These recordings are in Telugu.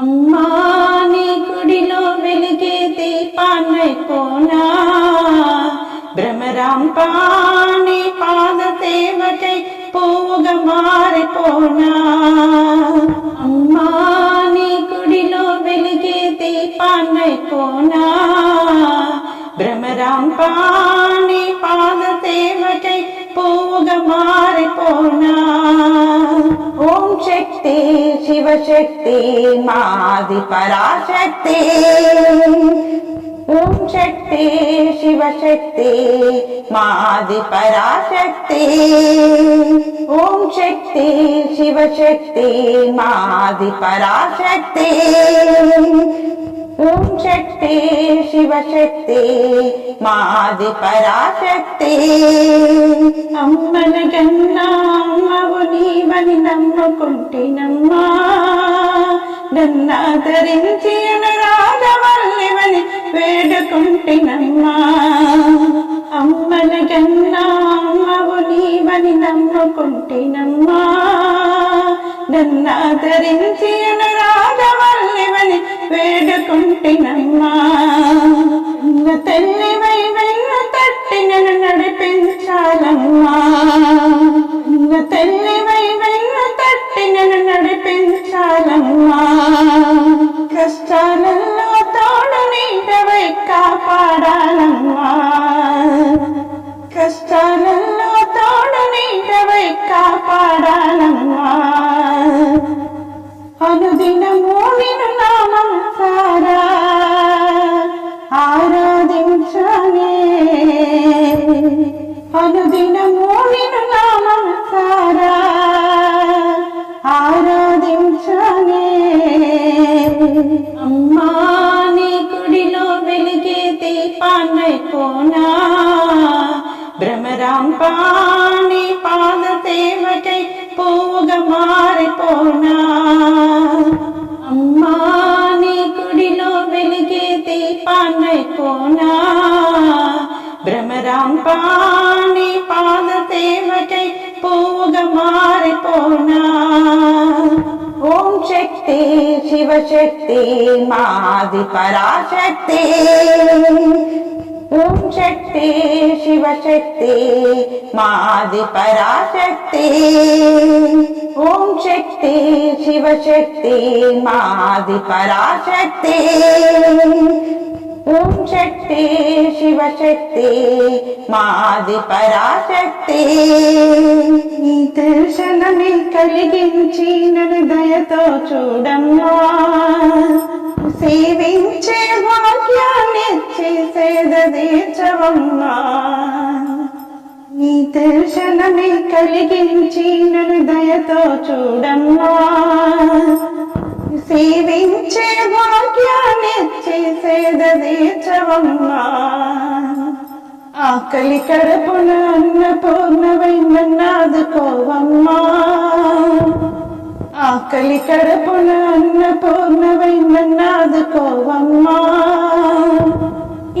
అమ్మా నీ గుడిలో వెలిగే దీపాన్నైపోనా భ్రమరాం పాణి పాద సేవకై పువ్వుగా మారిపోనా ശിവശക്തി മാതി പരാശക്തി. ഓം ശക്തി ശിവശക്തി മാതി പരാശക്തി. ഓം ശക്തി ശിവശക്തി മാതി പരാശക്തി. ఓం శక్తి శివశక్తి మాది పరాశక్తి. అమ్మన కన్నా అమ్మవు నీవని నమ్ముకుంటినమ్మా. నన్నాదరించి అనురాగవల్లివని వేడుకుంటినమ్మా. అమ్మన కన్నా అమ్మవు నీవని నమ్ముకుంటినమ్మా. నన్నాదరించి అనురాగవల్లివని వేడుకుంటున్నమ్మా ఉన్న తల్లివై వెన్న తట్టి నన్ను నడిపించాలమ్మా. ఉన్న తల్లివై వెన్న తట్టి నన్ను నడిపించాలమ్మా. కష్టాలలో తోడు నీటవై కాపాడాలమ్మా. కష్టాలలో తోడు నీటవై కాపాడాలమ్మా. അനുദിനമൂവിനു നാമം സാരാ ആരാധിച്ചേ അനുദിനമൂ ॐ शक्ति शिवशक्ति माधिपरा शक्ति ॐ शक्ति शिवशक्ति मादिपरा शक्ति ॐ शक्ति शिवशक्ति मादिपरा शक्ति ఓం శక్తి శివశక్తి మాది పరాశక్తి. దర్శనమే కలిగించి నన్ను దయతో చూడమ్మా. సేవించే భాగ్యాన్ని చేసేదీర్చవమ్మా నీ దర్శనమే కలిగించి నన్ను దయతో చూడమ్మా. సేవించే దీచవమ్మా ఆకలి కడుపున అన్నపూర్ణవై నన్నాదుకోవమ్మా ఆకలి కడుపున అన్నపూర్ణవై నన్నాదుకోవమ్మా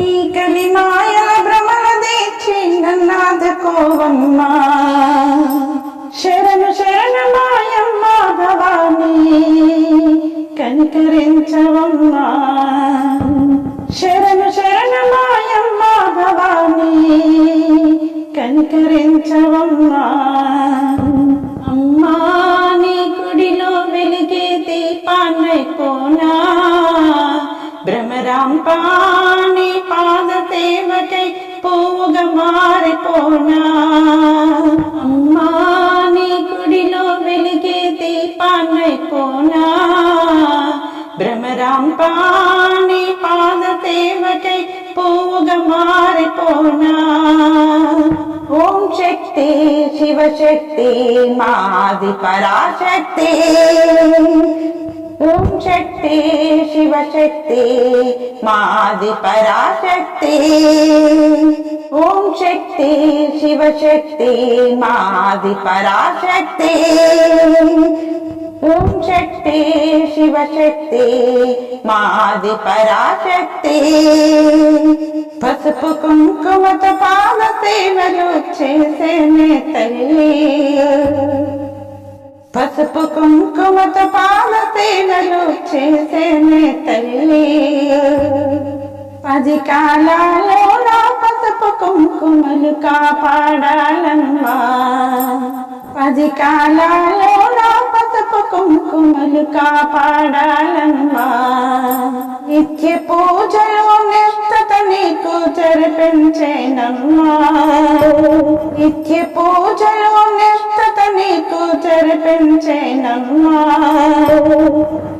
ఈ కలి మాయల భ్రమణ దీక్షి నన్నాదుకోవమ్మా కనికరించవమ్మా అమ్మా నీ గుడిలో వెలిగే దీపాన్నైపోనా భ్రమరాం పాణి పాద సేవకై పువ్వుగా మారిపోనా. అమ్మా నీ గుడిలో వెలిగే దీపాన్నైపోనా భ్రమరాం పాణి పాద సేవకై పువ్వుగా మారిపోనా. शक्ति शिवशक्ति मादिपराशक्ति ॐ शक्ति शिवशक्ति मादिपराशक्ति ॐ शक्ति शिवशक्ति मादिपराशक्ति ॐ शक्ति शिवशक्ति मादिपराशक्ति పసుపు కుంకుమత పాద సేవలు చేసేనే తల్లి. పసుపు కుంకుమత కుంకుమతో సేవలు చేసేనే తల్లి. పది కాలాలో నా పసుపు కుంకుమలు కాపాడాలమ్మా. పది కాలాలో నా పసుపు కుంకుమలు కాపాడాలమ్మా. నిత్య పూజలోనే నీకు జరిపించేనమ్మా. నిత్య పూజలు నిష్ఠత నీకు జరిపించేనమ్మా.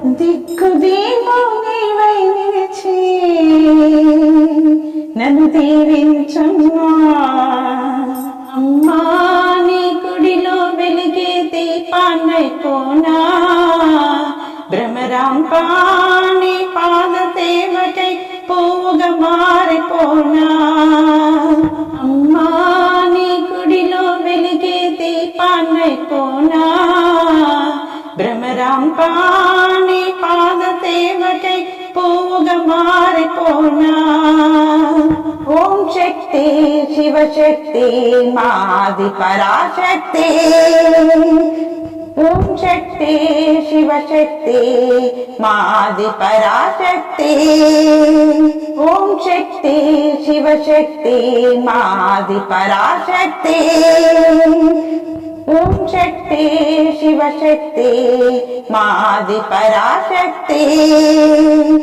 దిక్కు దీపం నీవై నిలిచి నన్ను దీవించమ్మా. అమ్మా నీ గుడిలో వెలిగే దీపాన్నై పోనా. భ్రమరాంపా నీ పాద సేవకై పో మారిపోనా అమ్మా నీ గుడిలో వెలిగే దీపాన్నైపోనా భ్రమరాంపాణి పాద సేవకై పోవుగా మారిపోనా ఓం శక్తి శివశక్తి మాది పరాశక్తి ஓம் சக்தி சிவசக்தி மாதி பராசக்தி ஓம் சக்தி சிவசக்தி மாதி பராசக்தி ஓம் சக்தி சிவசக்தி மாதி பராசக்தி